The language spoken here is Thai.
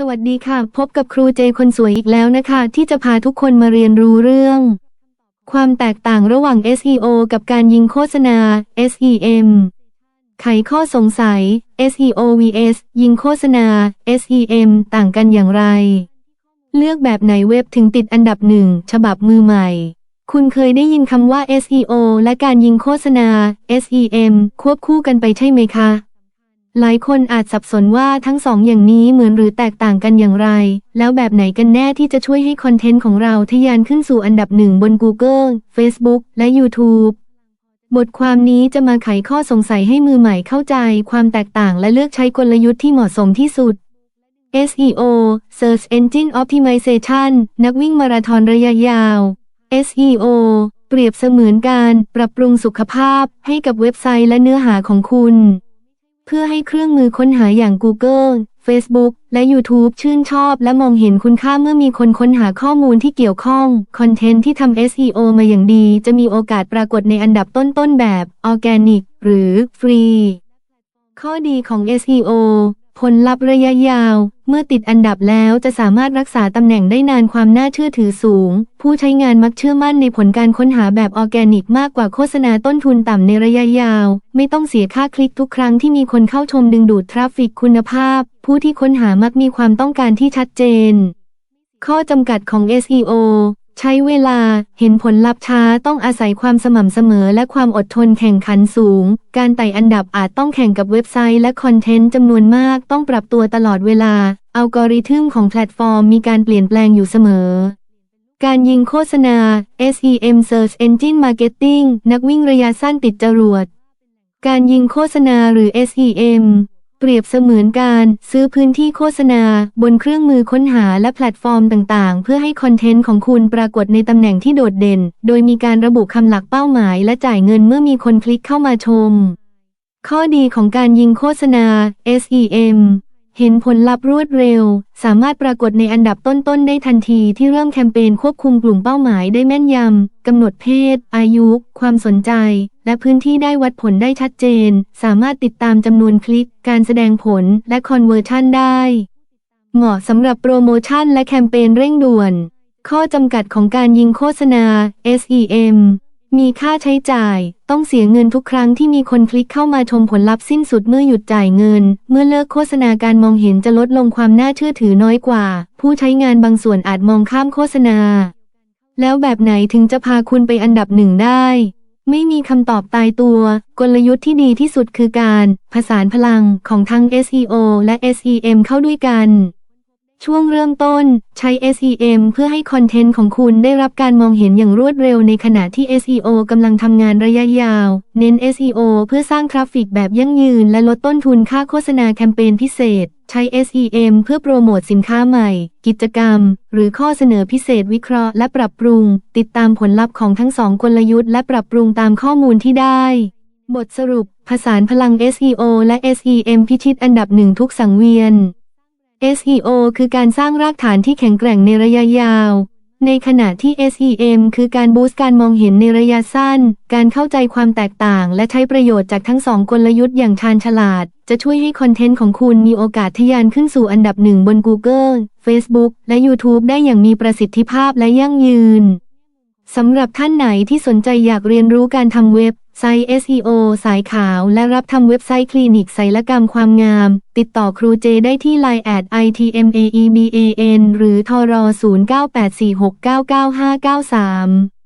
สวัสดีค่ะ พบกับครูเจคนสวยอีกแล้วนะคะ ที่จะพาทุกคนมาเรียนรู้เรื่อง ความแตกต่างระหว่าง SEO กับการยิงโฆษณา SEM ไขข้อสงสัย SEO vs ยิงโฆษณา SEM ต่างกันอย่างไร เลือกแบบไหนเว็บถึงติดอันดับหนึ่งฉบับมือใหม่ คุณเคยได้ยินคำว่า SEO และการยิงโฆษณา SEM ควบคู่กันไปใช่ไหมคะ หลายคนอาจสับสนว่าทั้งสองอย่างนี้เหมือนหรือแตกต่างกันอย่างไร แล้วแบบไหนกันแน่ที่จะช่วยให้คอนเทนต์ของเราทะยานขึ้นสู่อันดับหนึ่งบน Google Facebook และ YouTube บทความนี้จะมาไขข้อสงสัยให้มือใหม่เข้าใจความแตกต่างและเลือกใช้กลยุทธ์ที่เหมาะสมที่สุด SEO Search Engine Optimization นักวิ่งมาราธอนระยะยาว SEO เปรียบเสมือนการปรับปรุงสุขภาพให้กับเว็บไซต์และเนื้อหาของคุณ เพื่อให้เครื่องมือค้นหาอย่าง Google Facebook และ YouTube ชื่นชอบและมองเห็นคุณค่าเมื่อมีคนค้นหาข้อมูลที่เกี่ยวข้อง คอนเทนต์ที่ทำ SEO มาอย่างดี จะมีโอกาสปรากฏในอันดับต้นๆแบบออร์แกนิกหรือฟรี ข้อดีของ SEO ผลลัพธ์ระยะยาว เมื่อติดอันดับแล้วจะสามารถรักษาตำแหน่งได้นานความน่าเชื่อถือสูง ผู้ใช้งานมักเชื่อมั่นในผลการค้นหาแบบออร์แกนิกมากกว่าโฆษณาต้นทุนต่ำในระยะยาว ไม่ต้องเสียค่าคลิกทุกครั้งที่มีคนเข้าชมดึงดูดทราฟฟิกคุณภาพ ผู้ที่ค้นหามักมีความต้องการที่ชัดเจน ข้อจำกัดของ SEO ใช้เวลา เห็นผลลัพธ์ช้าต้องอาศัยความสม่ำเสมอและความอดทนแข่งขันสูง การไต่อันดับอาจต้องแข่งกับเว็บไซต์และคอนเทนต์จำนวนมากต้องปรับตัวตลอดเวลา อัลกอริทึมของแพลตฟอร์มมีการเปลี่ยนแปลงอยู่เสมอ การยิงโฆษณา SEM Search Engine Marketing นักวิ่งระยะสั้นติดจรวด การยิงโฆษณาหรือ SEM เปรียบเสมือนการซื้อพื้นที่โฆษณา บนเครื่องมือค้นหาและแพลตฟอร์มต่างๆ เพื่อให้คอนเทนต์ของคุณปรากฏในตำแหน่งที่โดดเด่น โดยมีการระบุคำหลักเป้าหมายและจ่ายเงินเมื่อมีคนคลิกเข้ามาชม ข้อดีของการยิงโฆษณา SEM เห็นผลลัพธ์รวดเร็ว สามารถปรากฏในอันดับต้นๆ ได้ทันทีที่เริ่มแคมเปญควบคุมกลุ่มเป้าหมายได้แม่นยำ กำหนดเพศ อายุ ความสนใจ และพื้นที่ได้วัดผลได้ชัดเจน สามารถติดตามจำนวนคลิก การแสดงผล และคอนเวอร์ชันได้ เหมาะสำหรับโปรโมชั่นและแคมเปญเร่งด่วน ข้อจำกัดของการยิงโฆษณา SEM มีค่าใช้จ่าย ต้องเสียเงินทุกครั้งที่มีคนคลิกเข้ามาชมผลลัพธ์สิ้นสุดเมื่อหยุดจ่ายเงิน เมื่อเลิกโฆษณาการมองเห็นจะลดลงความน่าเชื่อถือน้อยกว่า ผู้ใช้งานบางส่วนอาจมองข้ามโฆษณา แล้วแบบไหนถึงจะพาคุณไปอันดับหนึ่งได้ ไม่มีคำตอบตายตัว กลยุทธ์ที่ดีที่สุดคือการ ผสานพลังของทั้ง SEO และ SEM เข้าด้วยกัน ช่วงเริ่มต้น ใช้ SEM เพื่อให้คอนเทนต์ของคุณได้รับการมองเห็นอย่างรวดเร็วในขณะที่ SEO กำลังทำงานระยะยาว เน้น SEO เพื่อสร้างทราฟฟิกแบบยั่งยืน และลดต้นทุนค่าโฆษณาแคมเปญพิเศษ ใช้ SEM เพื่อโปรโมทสินค้าใหม่ กิจกรรม หรือข้อเสนอพิเศษวิเคราะห์และปรับปรุง ติดตามผลลัพธ์ของทั้งสองกลยุทธ์และปรับปรุงตามข้อมูลที่ได้ บทสรุป ผสานพลัง SEO และ SEM พิชิตอันดับหนึ่งทุกสังเวียน SEO คือการสร้างรากฐานที่แข็งแกร่งในระยะยาว ในขณะที่ SEM คือการบูสต์การมองเห็นในระยะสั้น การเข้าใจความแตกต่าง และใช้ประโยชน์จากทั้งสองกลยุทธ์อย่างชาญฉลาด จะช่วยให้คอนเทนต์ของคุณมีโอกาสทะยานขึ้นสู่อันดับหนึ่งบน Google Facebook และ YouTube ได้อย่างมีประสิทธิภาพและยั่งยืน สำหรับท่านไหนที่สนใจอยากเรียนรู้การทำเว็บไซต์ SEO สายขาวและรับทำเว็บไซต์คลินิกศัลยกรรมความงาม ติดต่อครูเจได้ที่ Line at itmaeban หรือทร0984699593